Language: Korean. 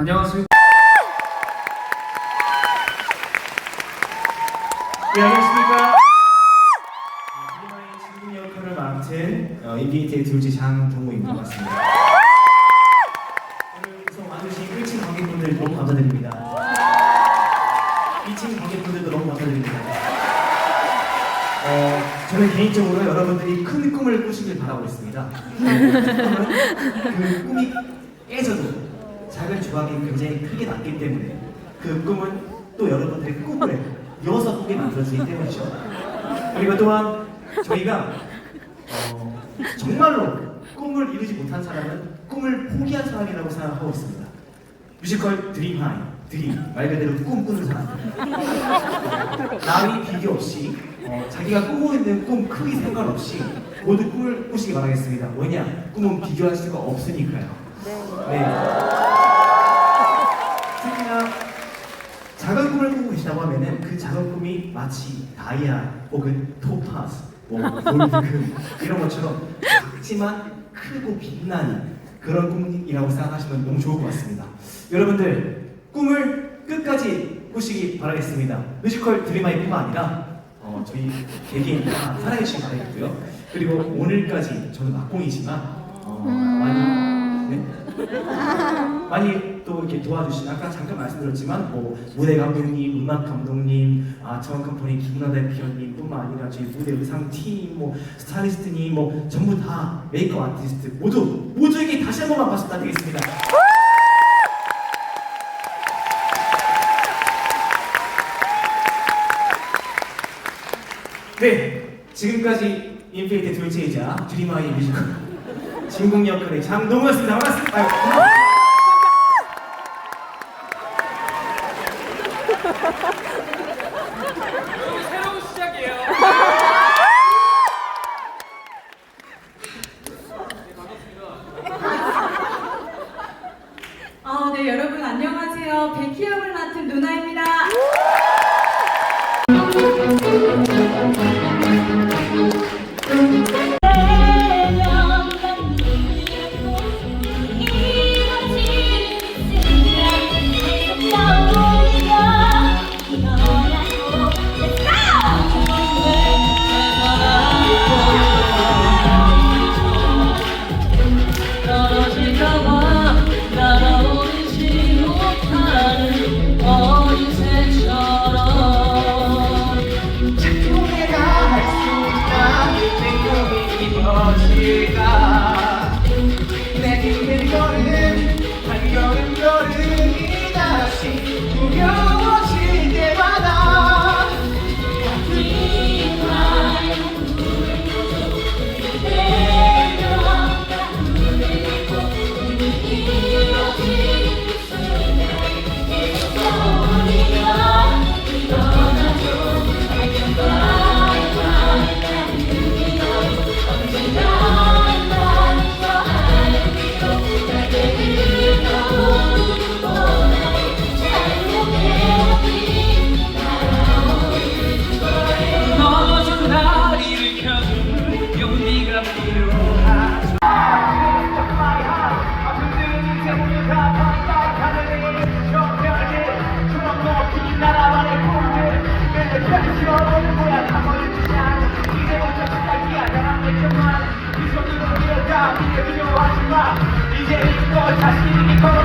안녕하세요. 네, 안녕하십니까. 드리마의 친구 역할을 맡은 어, 인비테의 둘째 장동호입니다. 반갑습니다. 오늘 우선 와주신 1층 관객분들 너무 감사드립니다. 2층 관객분들도 너무 감사드립니다. 어, 저는 개인적으로 여러분들이 큰 꿈을 꾸시길 바라고 있습니다. 그 꿈이 깨져도 작은 조각이 굉장히 크게 났기 때문에 그 꿈은 또 여러분들의 꿈을 이어서 꾸게 만들어주기 때문이죠. 그리고 또한 저희가 어, 정말로 꿈을 이루지 못한 사람은 꿈을 포기한 사람이라고 생각하고 있습니다. 뮤지컬 드림 하이, 드림 말 그대로 꿈 꾸는 사람. 나이 비교 없이 어, 자기가 꾸고 있는 꿈 크기 상관없이 모두 꿈을 꾸시기 바라겠습니다. 왜냐? 꿈은 비교할 수가 없으니까요. 네. 특히나 작은 꿈을 꾸고 계시다고 하면은 그 작은 꿈이 마치 다이아 혹은 토파스, 뭐 골드금 이런 것처럼 작지만 크고 빛나는 그런 꿈이라고 생각하시면 너무 좋을 것 같습니다. 여러분들 꿈을 끝까지 꾸시기 바라겠습니다. 뮤지컬 드림아이뿐만 아니라 어, 저희 개개인 다 사랑해 주시기 바라겠고요. 그리고 오늘까지 저는 막공이지만 어, 많이 네? 많이 또 이렇게 도와주신 아까 잠깐 말씀드렸지만 뭐 무대 감독님, 음악 감독님, 아 저원 컴퍼니 김은하 대표님뿐만 아니라 저희 무대 의상 팀, 뭐 스타일리스트님, 뭐 전부 다 메이크업 아티스트 모두 모두에게 다시 한 번만 박수 부탁드리겠습니다. 네, 지금까지 인피니트 둘째이자 드림아이 뮤지컬 진공 역할의 장동우였습니다. 반갑습니다. 아유, 고맙습니다. 새로운 시작이에요. 아, 네, 여러분 안녕하세요. 백희 역을 맡은 누나입니다. 이제 이거 자신 있게 걸어